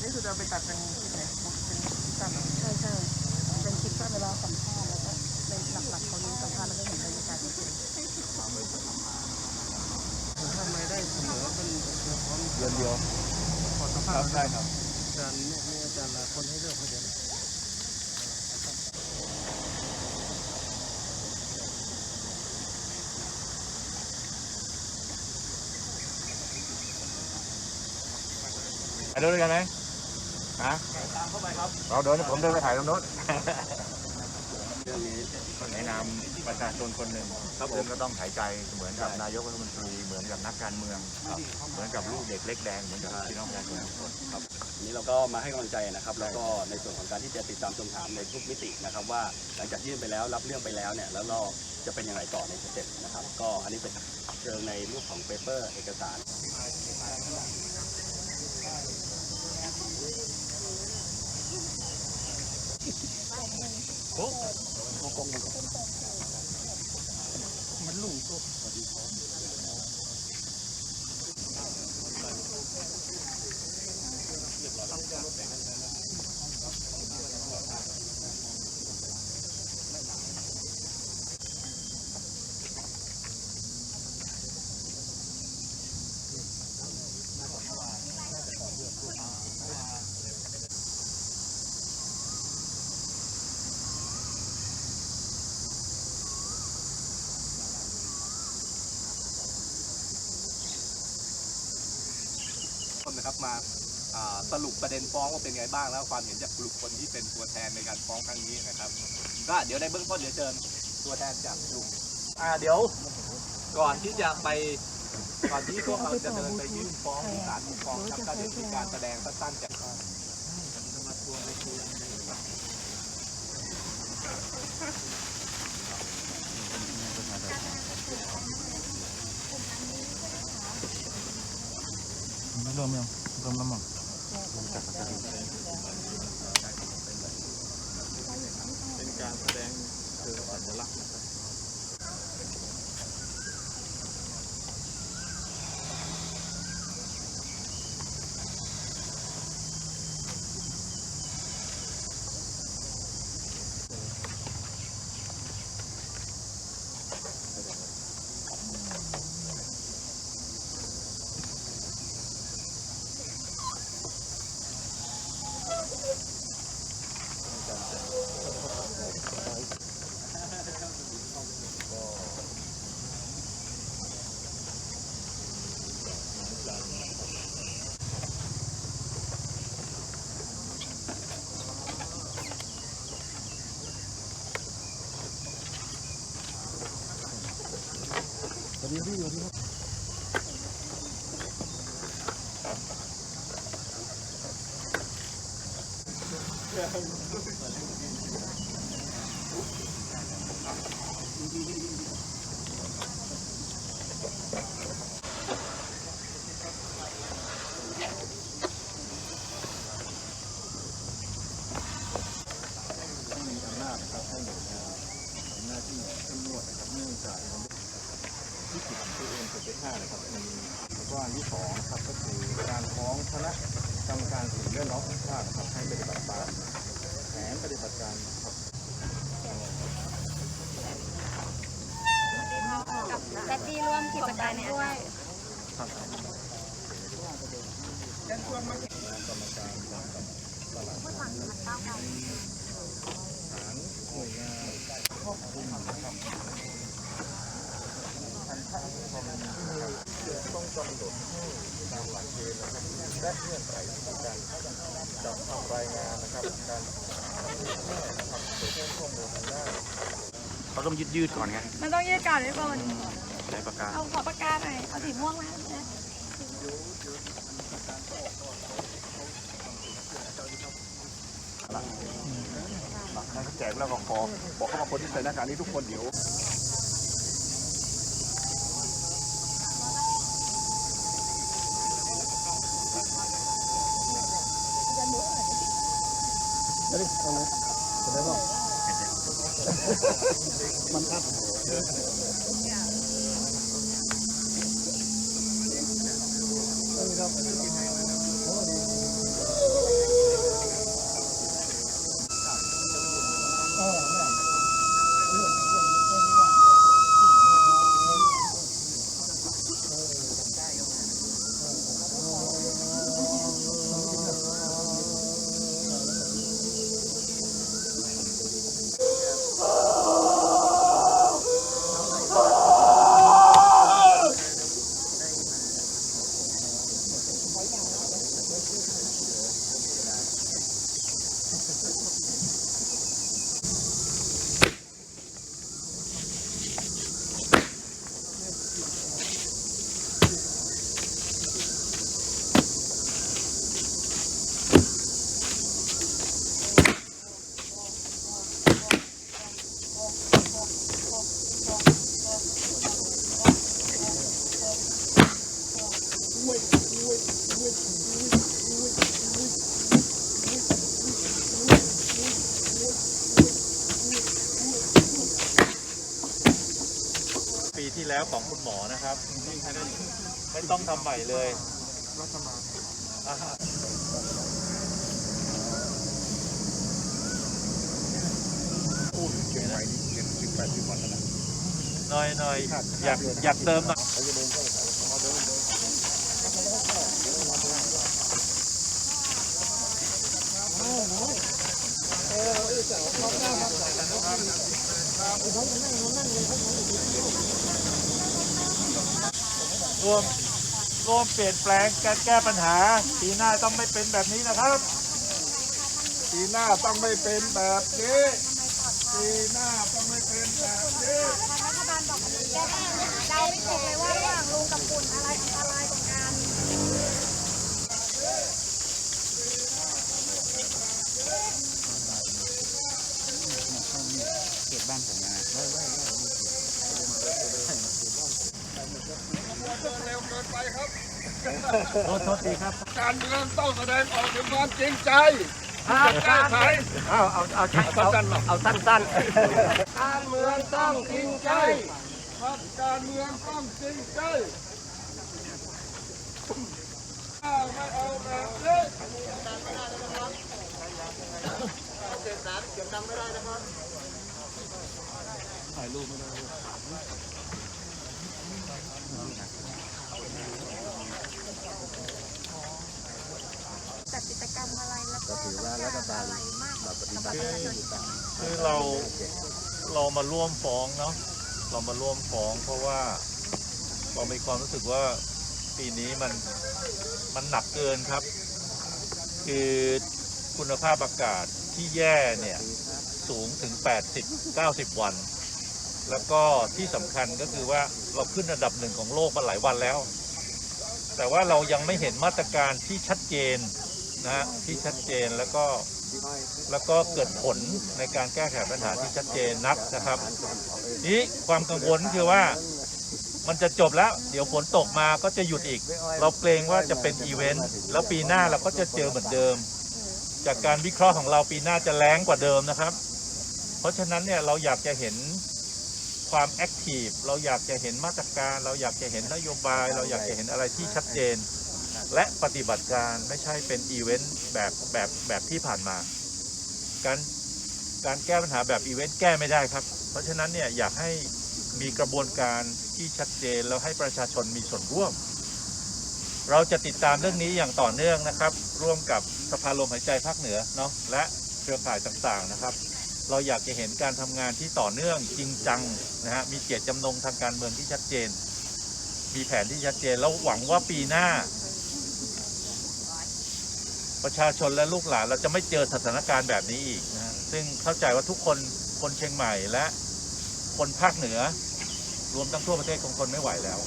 นี่คือจะไปตัดเป็นคลิปไหนเป็นคลิปสั้นใช่ใช่เป็นคลิปสั้นเวลาสัมภาษณ์แล้วก็ในหลักๆเขาเน้นสัมภาษณ์แล้วก็เห็นบรรยากาศจริงผมทำไมได้เสมอเป็นพร้อมเดือนเดียวขอสัมภาษณ์ใช่ครับอาจารย์เนี่ยอาจารย์ลายคนให้เลือกเขาเดียว ไปดูด้วยกันไหมฮะตามเข้าไปครับเราเดินผมเดินไปถ่ายตรงโน้นเรื่องนี้ในนามประชาชนคนหนึ่งครับผมก็ต้องหายใจเหมือนกับนายกรัฐมนตรีเหมือนกับนักการเมืองเหมือนกับลูกเด็กเล็กแดงเหมือนกับพี่น้องประชาชนทุกคนครับวันนี้เราก็มาให้กำลังใจนะครับ แล้วก็ในส่วนของการที่จะติดตามทวงถามในทุกมิตินะครับ ว่าหลังจากยื่นไปแล้วรับเรื่องไปแล้วเนี่ยแล้วเราจะเป็นอย่างไรต่อในสเต็ปนะครับ ก็อันนี้เป็นเชิงในรูปของเปเปอร์เอกสาร มันลุ่งตัว นะครับมาสรุปประเด็นฟ้องว่าเป็นไงบ้างแล้วความเห็นจากกลุ่มคนที่เป็นตัวแทนในการฟ้องครั้งนี้นะครับ ก็เดี๋ยวในเบื้องต้นเดี๋ยวเชิญตัวแทนจากกลุ่มอ่าเดี๋ยวก่อนที่จะไปก่อนที่พวกเราจะเดินไปยื่นฟ้องที่ศาลปกครองครับก็เดี๋ยวมีการแสดงสั้นๆจาก เริ่มยังเริ่มแล้วมั้งเป็นการแสดงเชิงสัญลักษณ์ นะครับมีอำนาจครับให้หน่วยงานทำหน้าที่เข้มงวดนะครับเนื่องจากที่ผิดตัวเองเป็นที่ห้านะครับมีแล้วก็อันที่สองครับก็คือการฟ้องคณะ กรรมการสิ่งแวดล้อมแห่งชาตินะครับให้ปฏิบัติตามแผนปฏิบัติการครับแบดดี้ร่วมกิจกรรมด้วยกรรมการกำกับตลาดฐานหน่วยงานครอบคุมนะครับพันธะคอมมิวนิสต์นะครับต้องกำหนดให้ ตามหลักเกณฑ์นะครับและเงื่อนไขในการจัดทำรายงานนะครับการเผยแพร่นะครับเผยแพร่ข้อมูลทางด้านเขาต้องยืดยืดก่อนไงมันต้องยืดก่อนพี่บอลใช้ปากกาเอาขอปากกาหน่อยเอาสีม่วงนะนะหลักนั้นแจกแล้วก็ขอบอกเขาว่าคนที่ใส่หน้ากากนี้ทุกคนเดี๋ยว เดี๋ยวมันตั้ง ของคุณหมอนะครับไม่ต้องทำใหม่เลยอ่าฮะหน่อยหน่อยอยากอยากเติมหน่อย ร่วมร่วมเปลี่ยนแปลงการแก้ปัญหาปีหน้าต้องไม่เป็นแบบนี้นะครับปีหน้าต้องไม่เป็นแบบนี้ปีหน้าต้องไม่เป็นแบบนี้รัฐบาลบอกแก้ปัญหาเดาไม่ถูกเลยว่าระหว่างลุงกับปุ่นอะไรอันตรายกว่ากัน โทษโทษทีครับ การเมืองต้องแสดงออกถึงความจริงใจแก้ไขเอาเอาเอาเอาเอาสั้นการเมืองต้องจริงใจพักการเมืองต้องจริงใจถ้าไม่เอาแบบนี้จัดกิจกร ก็ต้องการอะไรมากกับประชาชนคือเราเรามาร่วมฟ้องเนาะเรามาร่วมฟ้องเพราะว่าเรามีความรู้สึกว่าปีนี้มันมันหนักเกินครับ คือคุณภาพอากาศที่แย่เนี่ยสูงถึง 80 90 วัน แล้วก็ที่สำคัญก็คือว่าเราขึ้นอันดับหนึ่งของโลกมาหลายวันแล้ว แต่ว่าเรายังไม่เห็นมาตรการที่ชัดเจน นะฮะที่ชัดเจนแล้วก็แล้วก็เกิดผลในการแก้ไขปัญหาที่ชัดเจนนักนะครับนี้ความกังวลคือว่ามันจะจบแล้ว เดี๋ยวฝนตกมาก็จะหยุดอีก เราเกรงว่าจะเป็นอีเวนต์แล้วปีหน้าเราก็จะเจอเหมือนเดิม จากการวิเคราะห์ของเราปีหน้าจะแรงกว่าเดิมนะครับ เพราะฉะนั้นเนี่ยเราอยากจะเห็นความแอคทีฟเราอยากจะเห็นมาตรการ เราอยากจะเห็นนโยบาย เราอยากจะเห็นอะไรที่ชัดเจน และปฏิบัติการไม่ใช่เป็นอีเวนต์แบบแบบแบบที่ผ่านมา การการแก้ปัญหาแบบอีเวนต์แก้ไม่ได้ครับ เพราะฉะนั้นเนี่ยอยากให้มีกระบวนการที่ชัดเจนแล้วให้ประชาชนมีส่วนร่วม เราจะติดตามเรื่องนี้อย่างต่อเนื่องนะครับ ร่วมกับสภาลมหายใจภาคเหนือเนาะและเครือข่ายต่างๆนะครับ เราอยากจะเห็นการทำงานที่ต่อเนื่องจริงจังนะฮะมีเจตจำนงทางการเมืองที่ชัดเจน มีแผนที่ชัดเจนแล้วหวังว่าปีหน้า ประชาชนและลูกหลานเราจะไม่เจอสถานการณ์แบบนี้อีกนะซึ่งเข้าใจว่าทุกคนคนเชียงใหม่และคนภาคเหนือ รวมทั้งทั่วประเทศคงทนไม่ไหวแล้ว